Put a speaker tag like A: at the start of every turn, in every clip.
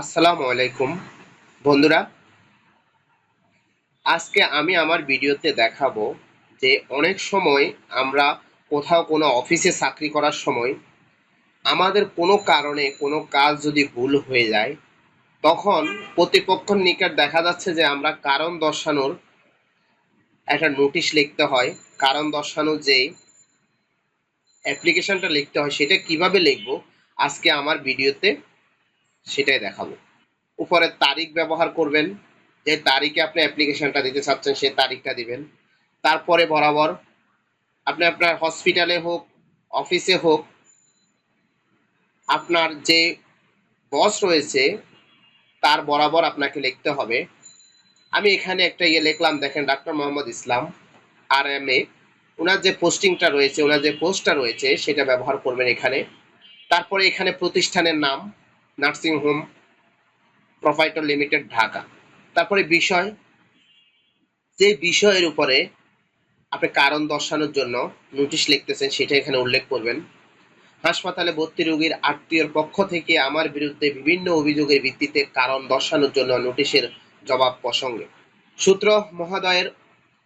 A: আসসালামু আলাইকুম। বন্ধুরা, আজকে আমি আমার ভিডিওতে দেখাবো যে অনেক সময় আমরা কোথাও কোনো অফিসে চাকরি করার সময় আমাদের কোনো কারণে কোনো কাজ যদি ভুল হয়ে যায়, তখন প্রতিপক্ষের নিকট দেখা যাচ্ছে যে আমরা কারণ দর্শানোর একটা নোটিশ লিখতে হয়। কারণ দর্শানোর যে অ্যাপ্লিকেশনটা লিখতে হয়, সেটা কীভাবে লিখব, আজকে আমার ভিডিওতে সেটাই দেখাবো। উপরে তারিখ ব্যবহার করবেন, যে তারিখে আপনি অ্যাপ্লিকেশনটা দিতে চাচ্ছেন, সেই তারিখটা দিবেন। তারপরে বরাবর আপনি আপনার হসপিটালে হোক অফিসে হোক, আপনার যে বস রয়েছে, তার বরাবর আপনাকে লিখতে হবে। আমি এখানে একটা ইয়ে লিখলাম, দেখেন ডাক্তার মোহাম্মদ ইসলাম আর এম এ ওনার যে পোস্টিংটা রয়েছে ওনার যে পোস্টটা রয়েছে, সেটা ব্যবহার করবেন এখানে। তারপরে এখানে প্রতিষ্ঠানের নাম nursing home, provider limited Dhaka. তারপরে বিষয়, যে বিষয়ের উপরে আপনি কারণ দর্শানোর জন্য নোটিশ লিখতেছেন সেটা এখানে উল্লেখ করবেন। হাসপাতালে ভর্তি রোগীর আত্মীয়র পক্ষ থেকে আমার বিরুদ্ধে বিভিন্ন অভিযোগের ভিত্তিতে কারণ দর্শানোর জন্য নোটিশের জবাব প্রসঙ্গে। সূত্র মহোদয়ের,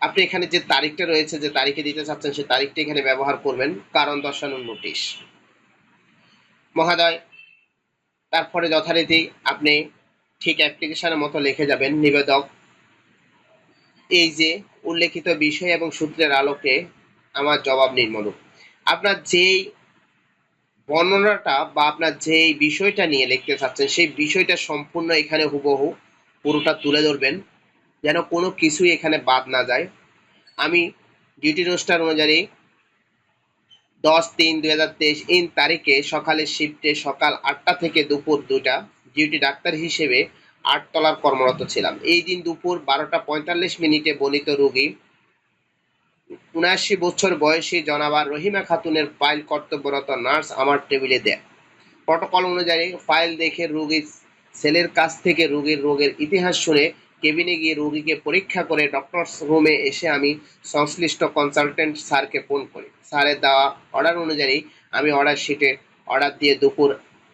A: আপনি এখানে যে তারিখটা রয়েছে, যে তারিখে দিতে চাচ্ছেন সেই তারিখটা এখানে ব্যবহার করবেন, কারণ দর্শানোর নোটিশ। মহোদয় তারপরে যথারীতি আপনি ঠিক অ্যাপ্লিকেশনের মতো লিখে যাবেন। নিবেদক, এই যে উল্লেখিত বিষয় এবং সূত্রের আলোকে আমার জবাব নির্মূলক আপনার যেই বর্ণনাটা বা আপনার যেই বিষয়টা নিয়ে লিখতে চাচ্ছেন, সেই বিষয়টা সম্পূর্ণ এখানে হুবহু পুরোটা তুলে ধরবেন, যেন কোনো কিছুই এখানে বাদ না যায়। আমি ডিউটি রোস্টার অনুযায়ী দশ তিন দুই হাজার তেইশ ইন তারিখে সকালের শিফটে সকাল আটটা থেকে দুপুর দুটা ডিউটি ডাক্তার হিসেবে আটতলার কর্মরত ছিলাম। এই দিন দুপুর বারোটা পঁয়তাল্লিশ মিনিটে বলিত রোগী উনআশি বছর বয়সী জনাবার রহিমা খাতুনের ফাইল কর্তব্যরত নার্স আমার টেবিলে দেয় প্রটোকল অনুযায়ী ফাইল দেখে রোগীর ছেলের কাছ থেকে রোগীর রোগের ইতিহাস শুনে কেবিনে গিয়ে রোগীকে পরীক্ষা করে ডক্টরস রুমে এসে আমি সংশ্লিষ্ট কনসালটেন্ট স্যারকে ফোন করি। স্যারের দেওয়া অর্ডার অনুযায়ী আমি অর্ডার শিটে অর্ডার দিয়ে দুপুর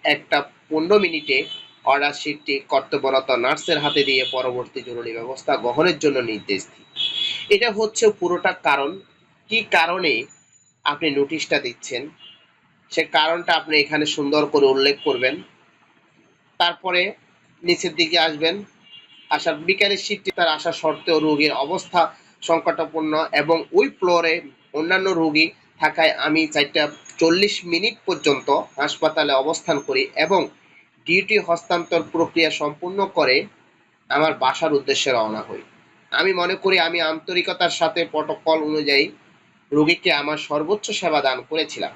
A: একটা পনেরো মিনিটে অর্ডার শিটটি কর্তব্যরত নার্সের হাতে দিয়ে পরবর্তী জরুরি ব্যবস্থা গ্রহণের জন্য নির্দেশ দিই। এটা হচ্ছে পুরোটা কারণ। কি কারণে আপনি নোটিশটা দিচ্ছেন? সে কারণটা আপনি এখানে সুন্দর করে উল্লেখ করবেন। তারপরে নিচের দিকে আসবেন। আসার বিকালের শিফটে তার আসা সত্ত্বেও রোগীর অবস্থা সংকটাপন্ন এবং ওই ফ্লোরে অন্যান্য রোগী থাকায় আমি চারটা চল্লিশ মিনিট পর্যন্ত হাসপাতালে অবস্থান করি এবং ডিউটি হস্তান্তর প্রক্রিয়া সম্পূর্ণ করে আমার বাসার উদ্দেশ্যে রওনা হই। আমি মনে করি আমি আন্তরিকতার সাথে প্রটোকল অনুযায়ী রোগীকে আমার সর্বোচ্চ সেবা দান করেছিলাম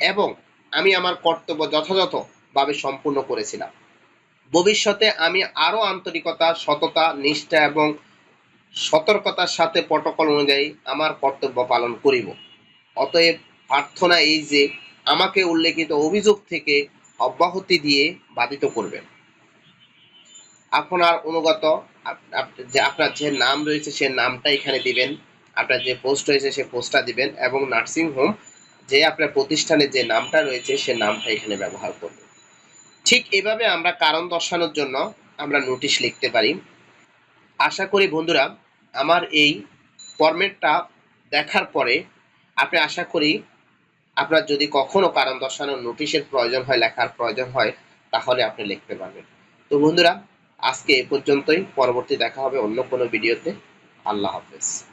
A: এবং আমি আমার কর্তব্য যথাযথভাবে সম্পূর্ণ করেছিলাম। ভবিষ্যতে আমি আরও আন্তরিকতা, সততা, নিষ্ঠা এবং সতর্কতার সাথে প্রটোকল অনুযায়ী আমার কর্তব্য পালন করিব। অতএব প্রার্থনা এই যে আমাকে উল্লেখিত অভিযোগ থেকে অব্যাহতি দিয়ে বাধিত করবেন। আপনার অনুগত, যে আপনার যে নাম রয়েছে সে নামটা এখানে দিবেন, আপনার যে পোস্ট রয়েছে সে পোস্টটা দিবেন এবং নার্সিং হোম যে আপনার প্রতিষ্ঠানের যে নামটা রয়েছে সে নামটা এখানে ব্যবহার করবেন। ঠিক এভাবে আমরা কারণ দর্শানোর জন্য আমরা নোটিশ লিখতে পারি। আশা করি বন্ধুরা, আমার এই ফর্মেটটা দেখার পরে আপনি আশা করি আপনার যদি কখনো কারণ দর্শানোর নোটিশের প্রয়োজন হয়, লেখার প্রয়োজন হয়, তাহলে আপনি লিখতে পারবেন। তো বন্ধুরা, আজকে এ পর্যন্তই। পরবর্তী দেখা হবে অন্য কোনো ভিডিওতে আল্লাহ হাফেজ।